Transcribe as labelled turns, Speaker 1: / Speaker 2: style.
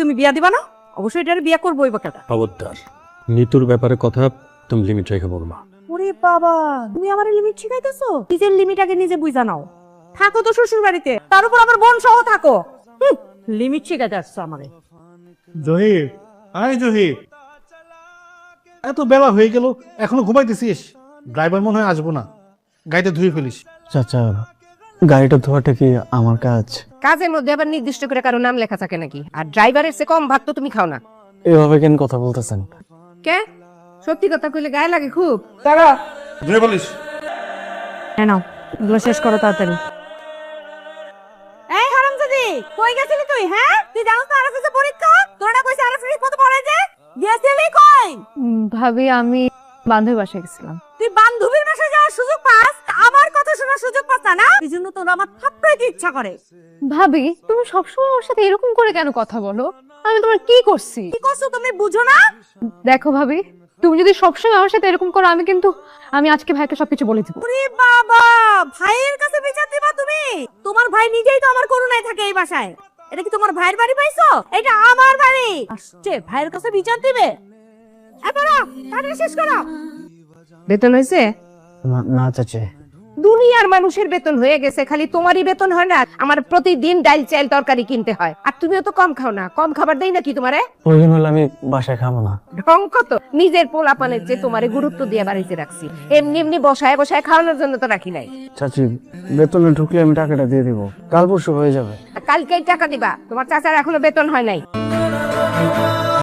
Speaker 1: তুমি বিয়া দিবা না? অবশ্যই এটার বিয়া করবোই বা কেটা
Speaker 2: খবরদার। নিতুর ব্যাপারে কথা তুমি লিমিট রেখে বলবা
Speaker 1: ওরে বাবা তুমি আমার লিমিট শিখাইতেছো? নিজের লিমিট আগে নিজে বুঝা নাও। থাকো তো শ্বশুর বাড়িতে তার উপর আমার বোন সহ থাকো। লিমিট শিখাইতে আসছো আমারে।
Speaker 3: জহির আয় জহির। এত বেলা হয়ে গেল এখনও ঘুমাইতেছিস? ড্রাইভার মনে হয় আসব না। গাড়িটা ধুয়ে ফেলিস।
Speaker 4: চাচা গাড়িটা ধোয়াটা কি আমার কাজ?
Speaker 5: কাজের মধ্যে আবার নির্দিষ্ট করে কারও নাম লেখা থাকে নাকি? আর ড্রাইভারের সে কম ভাত তো তুমি খাও না।
Speaker 4: এভাবে কেন কথা বলতেছেন?
Speaker 5: কে? সত্যি কথা কইলে গায়ে লাগে খুব। দাঁড়া।
Speaker 3: ধুয়ে ফেলিস
Speaker 1: হ্যাঁ নাও। এগুলো শেষ করো তাড়াতাড়ি। এই হারামজাদি কই গেছিলি তুই হ্যাঁ? তুই জানোস না আরএফএস পরীক্ষা? তোরা না কইছিস আরএফএস কত পড়ে যে? গেছিলি কই?
Speaker 6: ভাবি আমি বান্ধবী বাসায় গেছিলাম।
Speaker 1: তুই বান্ধবীর বাসায় যাওয়ার সুযোগ পাস আমার পাস না। এই জন্য তোর আমার থাপ্পড়াইতে ইচ্ছা করে।
Speaker 6: ভাবি তুমি সবসময় ওর সাথে এরকম করে কেন কথা বলো? আমি তোমার কি করছি?
Speaker 1: কি করছ তুমি বুঝো না?
Speaker 6: দেখো ভাবি তুমি যদি সবসময় আমার সাথে এরকম করো আমি কিন্তু আমি আজকে ভাইকে সবকিছু বলে দিব।
Speaker 1: ওরে বাবা ভাইয়ের কাছে বিচার দিবা তুমি? তোমার ভাই নিজেই তো আমার করুণায় থাকে এই বাসায়। এটা কি তোমার ভাইয়ের বাড়ি পাইছো? এটা আমার বাড়ি। আসছে ভাইয়ের কাছে বিচার দিবে? এবারে তাড়াতাড়ি শেষ করো।
Speaker 5: বেতন হয়েছে?
Speaker 4: না- না চাচি।
Speaker 5: দুনিয়ার মানুষের বেতন হয়ে গেছে। খালি তোমারই বেতন হয় না আমার প্রতিদিন ডাল চাল তরকারি কিনতে হয়। আর তুমিও তো কম খাও না কম খাবার দেই নাকি তোমারে?
Speaker 4: প্রয়োজন হলে আমি বাসায় খাব না।
Speaker 5: ঢং কত? নিজের পোলাপানের যে তোমারে গুরুত্ব দিয়ে বাড়িতে রাখছি। এমনি এমনি বসায় বসায় খাওয়ানোর জন্য তো রাখি নাই।
Speaker 4: চাচি বেতনে ঢুকলে আমি টাকাটা দিয়ে দিব। কাল পরশু হয়ে যাবে।
Speaker 5: কালকেই টাকা দিবা। তোমার চাচার এখনও বেতন হয় নাই।